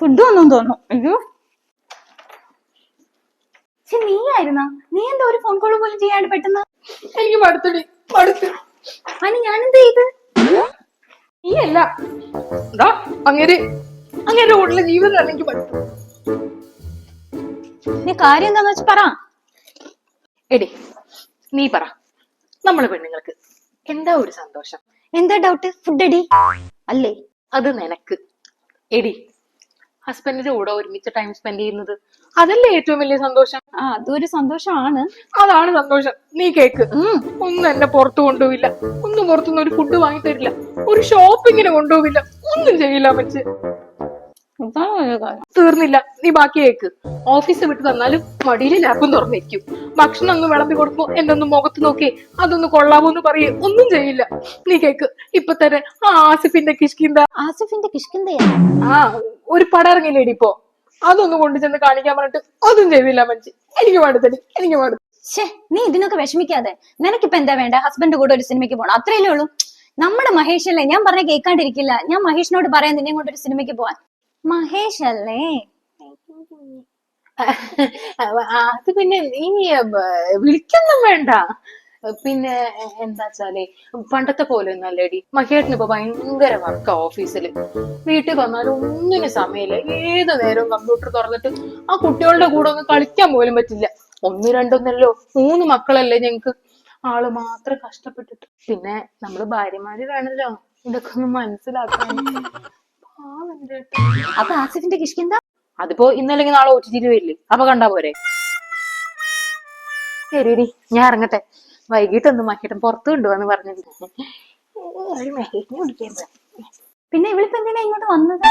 Food ഒന്നും തോന്നുന്നു. അയ്യോ. പക്ഷെ നീ ആയിരുന്ന? നീ എന്താ ഒരു ഫോൺ കോൾ പോലും ചെയ്യാണ്ട് പെട്ടെന്ന്? എനിക്ക് മടുത്തടി മടുത്തു. അതിന് ഞാൻ എന്ത് ചെയ്ത്? നീ അല്ല. എന്താ അങ്ങനെ അങ്ങേരുടെ കൂടെയുള്ള ജീവിതം എനിക്ക് മടുത്തു നീ കാര്യം എന്താന്ന് വെച്ച് പറ. എടി നീ പറ. നമ്മൾ പെണ്ണുങ്ങൾക്ക് എന്താ ഒരു സന്തോഷം? എന്താ ഡൗട്ട് ഫുഡ് അടി. അല്ലേ? അത് നിനക്ക്. എടി ഹസ്ബൻഡിന്റെ കൂടെ ഒരുമിച്ച് ടൈം സ്പെൻഡ് ചെയ്യുന്നത് അതല്ലേ ഏറ്റവും വലിയ സന്തോഷം? ആ അതൊരു സന്തോഷമാണ്. അതാണ് സന്തോഷം. നീ കേക്ക്. ഒന്നും എന്നെ പുറത്തു കൊണ്ടുപോയില്ല ഒന്നും പുറത്തുനിന്ന് ഒരു ഫുഡ് വാങ്ങി തരില്ല. ഒരു ഷോപ്പിങ്ങിന് കൊണ്ടുപോവില്ല. ഒന്നും ചെയ്യില്ല മച്ച്. തീർന്നില്ല. നീ ബാക്കി കേക്ക്. ഓഫീസ് വിട്ട് തന്നാലും മടിയിൽ ലാപ്പും തുറന്നിരിക്കും ഭക്ഷണം ഒന്ന് വിളമ്പി കൊടുക്കുമ്പോ എന്നൊന്ന് മുഖത്ത് നോക്കി അതൊന്ന് കൊള്ളാമോ എന്ന് പറയേ. ഒന്നും ചെയ്യില്ല. നീ കേക്ക്. ഇപ്പൊ തന്നെ ആ ആസിഫിന്റെ കിഷ്കിന്ത. ആസിഫിന്റെ കിഷ്കിന്തയാ? ആ ഒരു പടം ഇറങ്ങിയില്ലേടി ഇപ്പോ. അതൊന്ന് കൊണ്ടു ചെന്ന് കാണിക്കാൻ പറഞ്ഞിട്ട് അതും ചെയ്തില്ല മഞ്ചി എനിക്ക് പാടത്തടി എനിക്ക് പാടത്തു ഷേ നീ ഇതിനൊക്കെ വിഷമിക്കാതെ. നിനക്കിപ്പോ എന്താ വേണ്ട? ഹസ്ബൻഡ് കൂടെ ഒരു സിനിമയ്ക്ക് പോകണം അത്രയല്ലേ ഉള്ളൂ. നമ്മുടെ മഹേഷ് അല്ലേ? ഞാൻ പറഞ്ഞ കേൾക്കാണ്ടിരിക്കില്ല. ഞാൻ മഹേഷിനോട് പറയാൻ നിന്നെ കൊണ്ട് ഒരു സിനിമയ്ക്ക് പോവാൻ. മഹേഷ് അല്ലേ? അത് പിന്നെ നീ വിളിക്കൊന്നും വേണ്ട. പിന്നെ എന്താ വെച്ചാൽ പണ്ടത്തെ പോലെ ഒന്നും അല്ലേടി. മഹേട്ടന് ഇപ്പൊ ഭയങ്കര വർക്കാ ഓഫീസിൽ വീട്ടിൽ വന്നാലും ഒന്നിനും സമയമില്ല. ഏത് നേരവും കമ്പ്യൂട്ടർ തുറന്നിട്ട് ആ കുട്ടികളുടെ കൂടെ ഒന്ന് കളിക്കാൻ പോലും പറ്റില്ല. ഒന്ന് രണ്ടൊന്നല്ലോ മൂന്ന് മക്കളല്ലേ ഞങ്ങക്ക്. ആൾ മാത്രം കഷ്ടപ്പെട്ടിട്ട്. പിന്നെ നമ്മൾ ഭാര്യമാര് വേണല്ലോ. ഇതൊക്കെ ഒന്ന് മനസ്സിലാക്കാൻ. അപ്പൊ ആസിഫിന്റെ കിഷ്കിന്ത അതിപ്പോ ഇന്നല്ലെങ്കിൽ നാളെ ഒ ടി വരില്ലേ? അപ്പൊ കണ്ടാ പോരെ. ശരി ഞാൻ ഇറങ്ങട്ടെ. വൈകിട്ട് ഒന്ന് മഹേട്ടൻ പുറത്തു കൊണ്ടുപോന്ന് പറഞ്ഞിട്ടുണ്ട്. പിന്നെ ഇവളിപ്പോ എന്തിനാ ഇങ്ങോട്ട് വന്നത്?